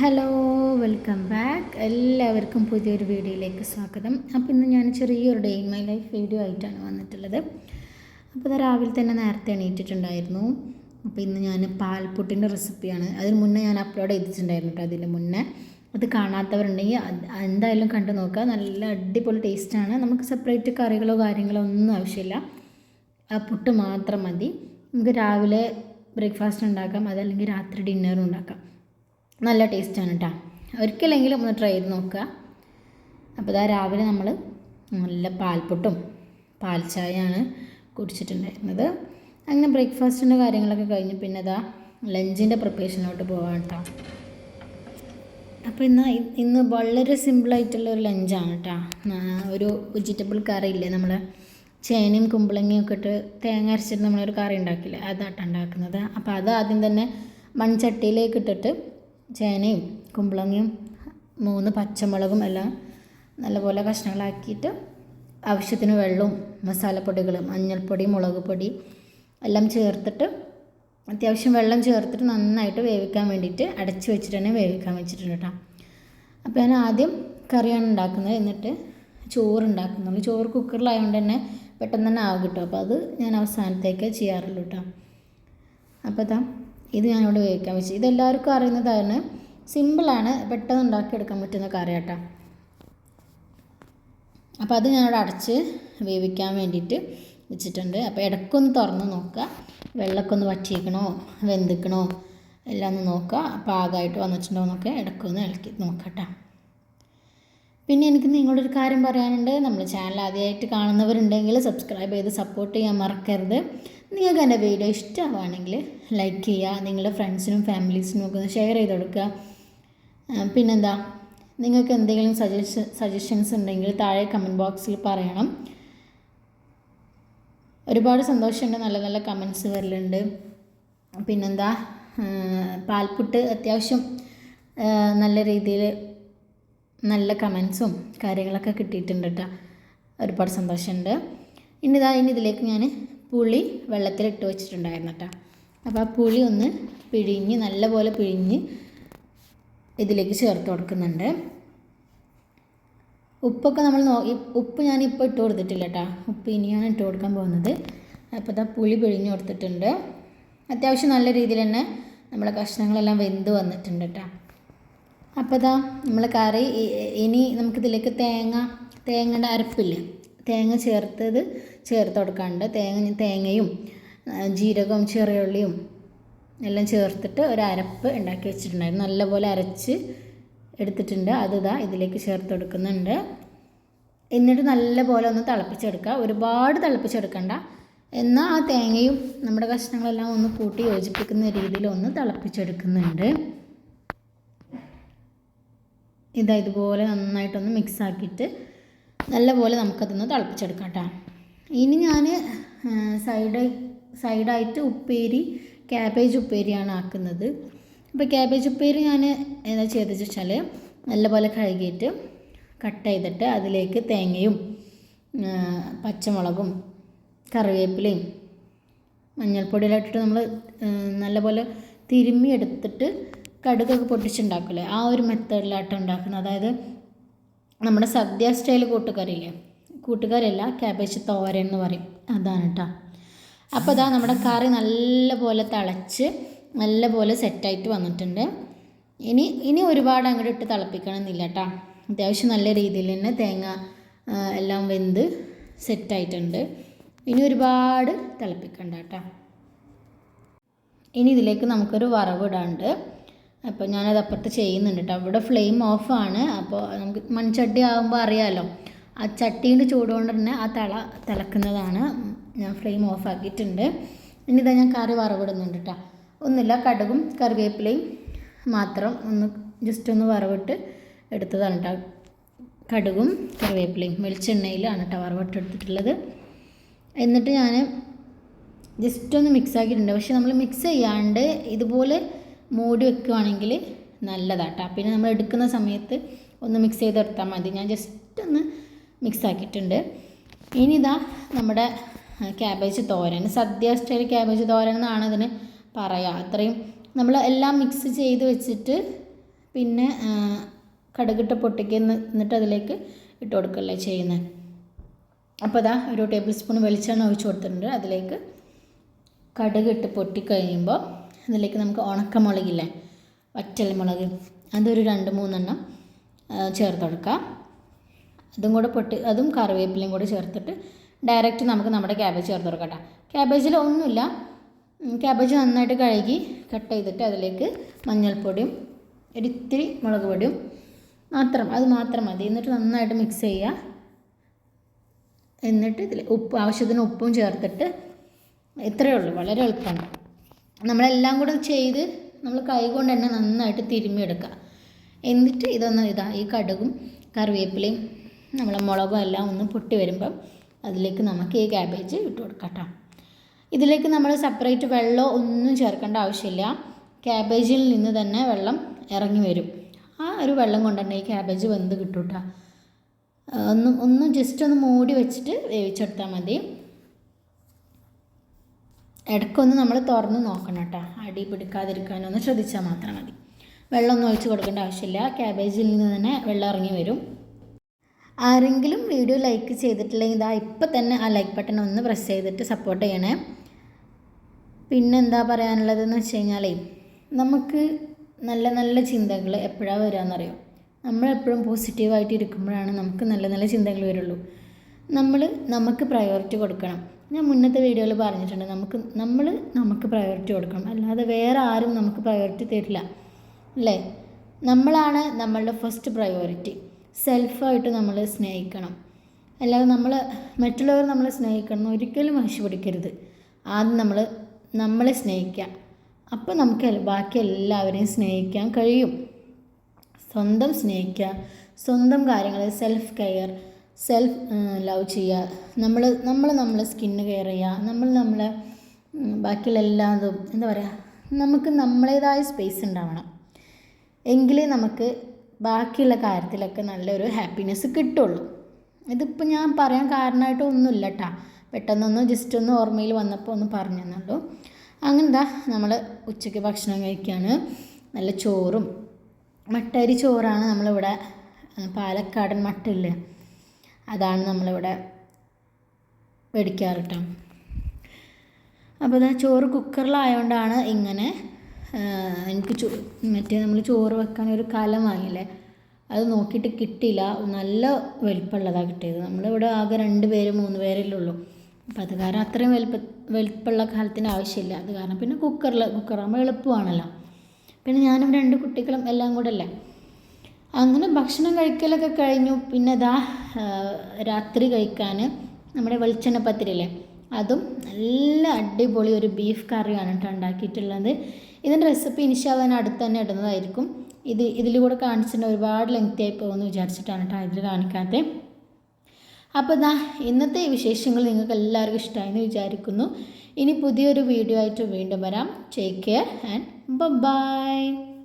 Hello welcome back എല്ലാവർക്കും പുതിയൊരു വീഡിയോയിലേക്ക് സ്വാഗതം. അപ്പോൾ ഇന്ന് ഞാൻ ചെറിയൊരു day in my life video ആയിട്ടാണ് വന്നിട്ടുള്ളത്. അപ്പോൾ ഇത് രാവിലെ തന്നെ നേരത്തെ എണീറ്റിട്ടുണ്ടായിരുന്നു. അപ്പോൾ ഇന്ന് ഞാൻ പാൽപുട്ടിന്റെ റെസിപ്പിയാണ് അതിന് മുന്നേ ഞാൻ അപ്ലോഡ് ചെയ്തിട്ടുണ്ടായിരുന്നു കേട്ടോ അതിന് മുന്നേ. അത് കാണാത്തവരുണ്ടെങ്കിൽ എന്തായാലും കണ്ടു നോക്കുക. നല്ല അടിപൊളി ടേസ്റ്റാണ് നമുക്ക് സെപ്പറേറ്റ് കറികളോ കാര്യങ്ങളോ ഒന്നും ആവശ്യമില്ല. ആ പുട്ട് മാത്രം മതി. നമുക്ക് രാവിലെ ബ്രേക്ക്ഫാസ്റ്റ് ഉണ്ടാക്കാം. അതല്ലെങ്കിൽ രാത്രി ഡിന്നറും ഉണ്ടാക്കാം. നല്ല ടേസ്റ്റാണ് കേട്ടോ ഒരിക്കലെങ്കിലും ഒന്ന് ട്രൈ ചെയ്ത് നോക്കുക. അപ്പോൾ ഇതാ രാവിലെ നമ്മൾ നല്ല പാൽപ്പൊട്ടും പാൽച്ചായയാണ് കുടിച്ചിട്ടുണ്ടായിരുന്നത്. അങ്ങനെ ബ്രേക്ക്ഫാസ്റ്റിന്റെ കാര്യങ്ങളൊക്കെ കഴിഞ്ഞ് പിന്നെ ഇതാ ലഞ്ചിന്റെ പ്രിപ്പറേഷനോട്ട് പോകാം കേട്ടോ അപ്പോൾ ഇന്ന് ഇന്ന് വളരെ സിമ്പിളായിട്ടുള്ള ഒരു ലഞ്ചാണ് കേട്ടോ ഒരു വെജിറ്റബിൾ കറി ഇല്ലേ നമ്മൾ ചേനയും കുമ്പളങ്ങയും ഒക്കെ ഇട്ട് തേങ്ങ അരച്ചിട്ട് നമ്മളൊരു കറി ഉണ്ടാക്കില്ലേ? അതാട്ടോ ഉണ്ടാക്കുന്നത്. അപ്പോൾ അത് ആദ്യം തന്നെ മൺചട്ടിയിലേക്ക് ഇട്ടിട്ട് ചേനയും കുമ്പളങ്ങയും മൂന്ന് പച്ചമുളകും എല്ലാം നല്ലപോലെ കഷ്ണങ്ങളാക്കിയിട്ട് ആവശ്യത്തിന് വെള്ളവും മസാലപ്പൊടികൾ മഞ്ഞൾപ്പൊടി മുളക് പൊടി എല്ലാം ചേർത്തിട്ട് അത്യാവശ്യം വെള്ളം ചേർത്തിട്ട് നന്നായിട്ട് വേവിക്കാൻ വേണ്ടിയിട്ട് അടച്ച് വെച്ചിട്ട് തന്നെ വേവിക്കാൻ വെച്ചിട്ടുണ്ട് കേട്ടോ. അപ്പോൾ ഞാൻ ആദ്യം കറിയാണ് ഉണ്ടാക്കുന്നത്. എന്നിട്ട് ചോറ് ഉണ്ടാക്കുന്നുള്ളൂ ചോറ് കുക്കറിലായതുകൊണ്ട് തന്നെ പെട്ടെന്ന് തന്നെ ആവും അപ്പോൾ അത് ഞാൻ അവസാനത്തേക്ക് ചെയ്യാറുള്ളൂ കേട്ടോ. അപ്പോൾ ഇതാ ഇത് ഞാനിവിടെ വേവിക്കാൻ വെച്ചു ഇതെല്ലാവർക്കും അറിയുന്നതാണ് സിമ്പിളാണ് പെട്ടെന്ന് ഉണ്ടാക്കിയെടുക്കാൻ പറ്റുന്ന കറി കേട്ടോ അപ്പോൾ അത് ഞാനിവിടെ അടച്ച് വേവിക്കാൻ വേണ്ടിയിട്ട് വെച്ചിട്ടുണ്ട്. അപ്പോൾ ഇടയ്ക്കൊന്ന് തുറന്ന് നോക്കുക. വെള്ളമൊക്കെ ഒന്ന് വറ്റിക്കണോ വെന്തിക്കണോ? എല്ലാം ഒന്ന് നോക്കുക. പാകമായിട്ട് വന്നിട്ടുണ്ടോ എന്നൊക്കെ ഇടയ്ക്കൊന്ന് ഇളക്കി നോക്കട്ടോ. പിന്നെ എനിക്ക് നിങ്ങളൊരു കാര്യം പറയാനുണ്ട്. നമ്മുടെ ചാനൽ ആദ്യമായിട്ട് കാണുന്നവരുണ്ടെങ്കിൽ സബ്സ്ക്രൈബ് ചെയ്ത് സപ്പോർട്ട് ചെയ്യാൻ മറക്കരുത്. നിങ്ങൾക്ക് എന്റെ വീഡിയോ ഇഷ്ടമാണെങ്കിൽ ലൈക്ക് ചെയ്യുക നിങ്ങളുടെ ഫ്രണ്ട്സിനും ഫാമിലീസിനും ഒക്കെ ഒന്ന് ഷെയർ ചെയ്ത് കൊടുക്കുക. പിന്നെന്താ നിങ്ങൾക്ക് എന്തെങ്കിലും സജഷൻ സജഷൻസ് ഉണ്ടെങ്കിൽ താഴെ കമന്റ് ബോക്സിൽ പറയണം. ഒരുപാട് സന്തോഷമുണ്ട് നല്ല നല്ല കമൻസ് വരലുണ്ട്. പിന്നെന്താ പാൽപുട്ട് അത്യാവശ്യം നല്ല രീതിയിൽ നല്ല കമൻസും കാര്യങ്ങളൊക്കെ കിട്ടിയിട്ടുണ്ട് കേട്ടോ. ഒരുപാട് സന്തോഷമുണ്ട്. ഇനി ഇതാ ഇനി ഇതിലേക്ക് ഞാൻ പുളി വെള്ളത്തിലിട്ട് വെച്ചിട്ടുണ്ടായിരുന്നു കേട്ടോ. അപ്പോൾ ആ പുളി ഒന്ന് പിഴിഞ്ഞ് നല്ലപോലെ പിഴിഞ്ഞ് ഇതിലേക്ക് ചേർത്ത് കൊടുക്കുന്നുണ്ട്. ഉപ്പൊക്കെ നമ്മൾ നോ ഉപ്പ് ഞാനിപ്പോൾ ഇട്ട് കൊടുത്തിട്ടില്ല കേട്ടോ. ഉപ്പ് ഇനിയാണ് ഇട്ട് കൊടുക്കാൻ പോകുന്നത്. അപ്പോൾ ഇതാ പുളി പിഴിഞ്ഞ് കൊടുത്തിട്ടുണ്ട്. അത്യാവശ്യം നല്ല രീതിയിൽ തന്നെ നമ്മളെ കഷ്ണങ്ങളെല്ലാം വെന്ത് വന്നിട്ടുണ്ട് കേട്ടോ. അപ്പോൾ ഇതാ നമ്മൾ കറി ഇനി നമുക്കിതിലേക്ക് തേങ്ങ തേങ്ങയുടെ അരപ്പില്ലേ? തേങ്ങ ചേർത്തത് ചേർത്ത് കൊടുക്കാണ്ട് തേങ്ങ തേങ്ങയും ജീരകവും ചെറിയുള്ളിയും എല്ലാം ചേർത്തിട്ട് ഒരു അരപ്പ് ഉണ്ടാക്കി വെച്ചിട്ടുണ്ടായിരുന്നു. നല്ലപോലെ അരച്ച് എടുത്തിട്ടുണ്ട്. അത് ഇതാ ഇതിലേക്ക് ചേർത്ത് കൊടുക്കുന്നുണ്ട്. എന്നിട്ട് നല്ലപോലെ ഒന്ന് തിളപ്പിച്ചെടുക്കുക. ഒരുപാട് തിളപ്പിച്ചെടുക്കണ്ട. എന്നാൽ ആ തേങ്ങയും നമ്മുടെ കഷ്ണങ്ങളെല്ലാം ഒന്ന് കൂട്ടി യോജിപ്പിക്കുന്ന രീതിയിൽ ഒന്ന് തിളപ്പിച്ചെടുക്കുന്നുണ്ട്. ഇതാ ഇതുപോലെ നന്നായിട്ടൊന്ന് മിക്സ് ആക്കിയിട്ട് നല്ലപോലെ നമുക്കതൊന്ന് തിളപ്പിച്ചെടുക്കാം കേട്ടോ. ഇനി ഞാൻ സൈഡ് സൈഡായിട്ട് ഉപ്പേരി ക്യാബേജ് ഉപ്പേരിയാണ് ആക്കുന്നത്. അപ്പോൾ ക്യാബേജ് ഉപ്പേരി ഞാൻ എന്താ ചെയ്തെന്ന് വെച്ചാൽ നല്ലപോലെ കഴുകിയിട്ട് കട്ട് ചെയ്തിട്ട് അതിലേക്ക് തേങ്ങയും പച്ചമുളകും കറിവേപ്പിലയും മഞ്ഞൾപ്പൊടിയെല്ലാം ഇട്ടിട്ട് നമ്മൾ നല്ലപോലെ തിരുമ്മി എടുത്തിട്ട് കടുകൊക്കെ പൊട്ടിച്ചുണ്ടാക്കില്ലേ ആ ഒരു മെത്തേഡിലായിട്ട് ഉണ്ടാക്കുന്നത്. അതായത് നമ്മുടെ സദ്യ സ്റ്റൈൽ കൂട്ടുകറിയില്ലേ? കൂട്ടുകറിയല്ല ക്യാബേജ് തോരൻ എന്ന് പറയും. അതാണ് കേട്ടോ അപ്പോൾ അതാ നമ്മുടെ കറി നല്ല പോലെ തിളച്ച് നല്ല പോലെ സെറ്റായിട്ട് വന്നിട്ടുണ്ട്. ഇനി ഇനി ഒരുപാട് അങ്ങോട്ട് ഇട്ട് തിളപ്പിക്കണമെന്നില്ല കേട്ടോ അത്യാവശ്യം നല്ല രീതിയിൽ തന്നെ തേങ്ങ എല്ലാം വെന്ത് സെറ്റായിട്ടുണ്ട് ഇനി ഒരുപാട് തിളപ്പിക്കണ്ട കേട്ടോ ഇനി ഇതിലേക്ക് നമുക്കൊരു വറവ് ഇടാണ്ട് അപ്പോൾ ഞാനത് അപ്പുറത്ത് ചെയ്യുന്നുണ്ട് കേട്ടോ അവിടെ ഫ്ലെയിം ഓഫാണ് അപ്പോൾ നമുക്ക് മൺചട്ടി ആകുമ്പോൾ അറിയാമല്ലോ ആ ചട്ടീന്റെ ചൂടുകൊണ്ട് തന്നെ ആ തിള തിളക്കുന്നതാണ്. ഞാൻ ഫ്ലെയിം ഓഫ് ആക്കിയിട്ടുണ്ട് ഇനി ഇതാ ഞാൻ കറി വറവിടുന്നുണ്ട് കേട്ടോ ഒന്നുമില്ല കടുകും കറിവേപ്പിലയും മാത്രം ഒന്ന് ജസ്റ്റ് ഒന്ന് വറവിട്ട് എടുത്തതാണ് കേട്ടോ കടുകും കറിവേപ്പിലയും വെളിച്ചെണ്ണയിലാണ് കേട്ടോ വറവിട്ട് എടുത്തിട്ടുള്ളത് എന്നിട്ട് ഞാൻ ജസ്റ്റ് ഒന്ന് മിക്സ് ആക്കിയിട്ടുണ്ട്. പക്ഷെ നമ്മൾ മിക്സ് ചെയ്യാണ്ട് ഇതുപോലെ മൂടി വെക്കുകയാണെങ്കിൽ നല്ലതാട്ടോ പിന്നെ നമ്മൾ എടുക്കുന്ന സമയത്ത് ഒന്ന് മിക്സ് ചെയ്ത് എടുത്താൽ മതി. ഞാൻ ജസ്റ്റ് ഒന്ന് മിക്സ് ആക്കിയിട്ടുണ്ട് ഇനി ഇതാ നമ്മുടെ cabbage thoran. Sadya style cabbage thoran എന്നാണ് ഇതിന് പറയുക അത്രയും നമ്മൾ എല്ലാം മിക്സ് ചെയ്ത് വെച്ചിട്ട് പിന്നെ കടുകിട്ട് പൊട്ടിക്കുന്ന എന്നിട്ട് അതിലേക്ക് ഇട്ട് കൊടുക്കല്ലേ ചെയ്യുന്നത് അപ്പോൾ അതാ ഒരു ടേബിൾ സ്പൂൺ വെളിച്ചെണ്ണ ഒഴിച്ച് കൊടുത്തിട്ടുണ്ട്. അതിലേക്ക് കടുകിട്ട് പൊട്ടിക്കഴിയുമ്പോൾ അതിലേക്ക് നമുക്ക് ഉണക്കമുളകില്ലേ വറ്റൽ മുളക് അതൊരു രണ്ട് മൂന്നെണ്ണം ചേർത്ത് കൊടുക്കാം. അതും കൂടെ പൊട്ടി അതും കറിവേപ്പിലയും കൂടെ ചേർത്തിട്ട് ഡയറക്റ്റ് നമുക്ക് നമ്മുടെ ക്യാബേജ് ചേർത്ത് കൊടുക്കട്ടെ. കേട്ടോ ക്യാബേജിൽ ഒന്നുമില്ല. ക്യാബേജ് നന്നായിട്ട് കഴുകി കട്ട് ചെയ്തിട്ട് അതിലേക്ക് മഞ്ഞൾപ്പൊടിയും ഒരിത്തിരി മുളക് പൊടിയും മാത്രം അത് മാത്രം മതി. എന്നിട്ട് നന്നായിട്ട് മിക്സ് ചെയ്യുക. എന്നിട്ട് ഇതിൽ ഉപ്പ് ആവശ്യത്തിന് ഉപ്പും ചേർത്തിട്ട് ഇത്രയേ ഉള്ളൂ. വളരെ എളുപ്പമാണ്. നമ്മളെല്ലാം കൂടെ ചെയ്ത് നമ്മൾ കൈ കൊണ്ട് തന്നെ നന്നായിട്ട് തിരുമ്മിയെടുക്കുക. എന്നിട്ട് ഇതൊന്ന് ഇതാ ഈ കടുകും കറിവേപ്പിലയും നമ്മളെ മുളകും എല്ലാം ഒന്ന് പൊട്ടി വരുമ്പം അതിലേക്ക് നമുക്ക് ഈ ക്യാബേജ് ഇട്ട് കൊടുക്കാം കേട്ടോ ഇതിലേക്ക് നമ്മൾ സെപ്പറേറ്റ് വെള്ളം ഒന്നും ചേർക്കേണ്ട ആവശ്യമില്ല. ക്യാബേജിൽ നിന്ന് തന്നെ വെള്ളം ഇറങ്ങി വരും. ആ ഒരു വെള്ളം കൊണ്ട് തന്നെ ഈ ക്യാബേജ് വെന്ത് കിട്ടും കേട്ടോ ഒന്ന് ഒന്ന് ജസ്റ്റ് ഒന്ന് മൂടി വെച്ചിട്ട് വേവിച്ചെടുത്താൽ മതി. ഇടയ്ക്കൊന്ന് നമ്മൾ തുറന്ന് നോക്കണം കേട്ടോ. അടി പിടിക്കാതിരിക്കാനൊന്ന് ശ്രദ്ധിച്ചാൽ മാത്രം മതി. വെള്ളമൊന്നും ഒഴിച്ച് കൊടുക്കേണ്ട ആവശ്യമില്ല. ക്യാബേജിൽ നിന്ന് തന്നെ വെള്ളം ഇറങ്ങി വരും. ആരെങ്കിലും വീഡിയോ ലൈക്ക് ചെയ്തിട്ടില്ലെങ്കിൽ ഇതാ ഇപ്പം തന്നെ ആ ലൈക്ക് ബട്ടൺ ഒന്ന് പ്രസ് ചെയ്തിട്ട് സപ്പോർട്ട് ചെയ്യണേ. പിന്നെന്താ പറയാനുള്ളതെന്ന് വെച്ച് കഴിഞ്ഞാലേ നമുക്ക് നല്ല നല്ല ചിന്തകൾ എപ്പോഴാണ് വരാമെന്നറിയാം നമ്മളെപ്പോഴും പോസിറ്റീവായിട്ട് ഇരിക്കുമ്പോഴാണ് നമുക്ക് നല്ല നല്ല ചിന്തകൾ വരുള്ളൂ. നമ്മൾ നമുക്ക് പ്രയോറിറ്റി കൊടുക്കണം. ഞാൻ മുന്നത്തെ വീഡിയോയിൽ പറഞ്ഞിട്ടുണ്ട് നമുക്ക് നമ്മൾ നമുക്ക് പ്രയോറിറ്റി കൊടുക്കണം. അല്ലാതെ വേറെ ആരും നമുക്ക് പ്രയോറിറ്റി തരില്ല. അല്ലേ? നമ്മളാണ് നമ്മളുടെ ഫസ്റ്റ് പ്രയോറിറ്റി സെൽഫായിട്ട് നമ്മൾ സ്നേഹിക്കണം. അല്ലാതെ നമ്മൾ മറ്റുള്ളവർ നമ്മളെ സ്നേഹിക്കണം ഒരിക്കലും വാശി പിടിക്കരുത്. ആദ്യം നമ്മൾ നമ്മളെ സ്നേഹിക്കാം. അപ്പോൾ നമുക്ക് ബാക്കി എല്ലാവരെയും സ്നേഹിക്കാൻ കഴിയും. സ്വന്തം സ്നേഹിക്കുക സ്വന്തം കാര്യങ്ങൾ സെൽഫ് കെയർ സെൽഫ് ലവ് ചെയ്യുക നമ്മൾ നമ്മൾ നമ്മളെ സ്കിന്ന് കെയർ ചെയ്യുക നമ്മൾ നമ്മളെ ബാക്കിയുള്ള എല്ലാതും എന്താ പറയുക നമുക്ക് നമ്മളേതായ സ്പേസ് ഉണ്ടാവണം. എങ്കിലേ നമുക്ക് ബാക്കിയുള്ള കാര്യത്തിലൊക്കെ നല്ലൊരു ഹാപ്പിനെസ് കിട്ടുള്ളൂ. ഇതിപ്പോൾ ഞാൻ പറയാൻ കാരണമായിട്ട് ഒന്നുമില്ല കേട്ടോ പെട്ടെന്നൊന്ന് ജസ്റ്റ് ഒന്ന് ഓർമ്മയിൽ വന്നപ്പോൾ ഒന്ന് പറഞ്ഞു തന്നുള്ളൂ അങ്ങനെന്താ നമ്മൾ ഉച്ചയ്ക്ക് ഭക്ഷണം കഴിക്കുകയാണ് നല്ല ചോറും മട്ടരി ചോറാണ് നമ്മളിവിടെ പാലക്കാടൻ മട്ടില്ല അതാണ് നമ്മളിവിടെ മേടിക്കാറ് കേട്ടോ അപ്പോൾ ഇതാ ചോറ് കുക്കറിലായതുകൊണ്ടാണ് ഇങ്ങനെ എനിക്ക് ചോ മറ്റേ നമ്മൾ ചോറ് വെക്കാൻ ഒരു കലം വാങ്ങിയില്ലേ? അത് നോക്കിയിട്ട് കിട്ടിയില്ല. നല്ല വലിപ്പമുള്ളതാണ് കിട്ടിയത്. നമ്മളിവിടെ ആകെ രണ്ട് പേര് മൂന്ന് പേരല്ലേ ഉള്ളൂ. അപ്പം അത് കാരണം അത്രയും വലിപ്പ വലിപ്പമുള്ള കാലത്തിന് ആവശ്യമില്ല. അത് കാരണം പിന്നെ കുക്കറിൽ കുക്കറാകുമ്പോൾ എളുപ്പമാണല്ലോ. പിന്നെ ഞാനും രണ്ട് കുട്ടികളും എല്ലാം കൂടെ അല്ലേ? അങ്ങനെ ഭക്ഷണം കഴിക്കലൊക്കെ കഴിഞ്ഞു. പിന്നെ ഇതാ രാത്രി കഴിക്കാൻ നമ്മുടെ വെളിച്ചെണ്ണ പത്തിരില്ലേ അതും നല്ല അടിപൊളി ഒരു ബീഫ് കറിയാണ് കേട്ടോ ഉണ്ടാക്കിയിട്ടുള്ളത്. ഇതിന്റെ റെസിപ്പി ഇനിഷ്യാൽ ഞാൻ അടുത്ത് തന്നെ ഇടുന്നതായിരിക്കും. ഇത് ഇതിലൂടെ കാണിച്ചിട്ടുണ്ട് ഒരുപാട് ലെങ്തി ആയി പോകുമെന്ന് വിചാരിച്ചിട്ടാണ് കേട്ടോ ഇതിൽ കാണിക്കാത്തത് അപ്പോൾ ഇതാ ഇന്നത്തെ വിശേഷങ്ങൾ നിങ്ങൾക്ക് എല്ലാവർക്കും ഇഷ്ടമായെന്ന് വിചാരിക്കുന്നു. ഇനി പുതിയൊരു വീഡിയോ ആയിട്ട് വീണ്ടും വരാം. Take care and by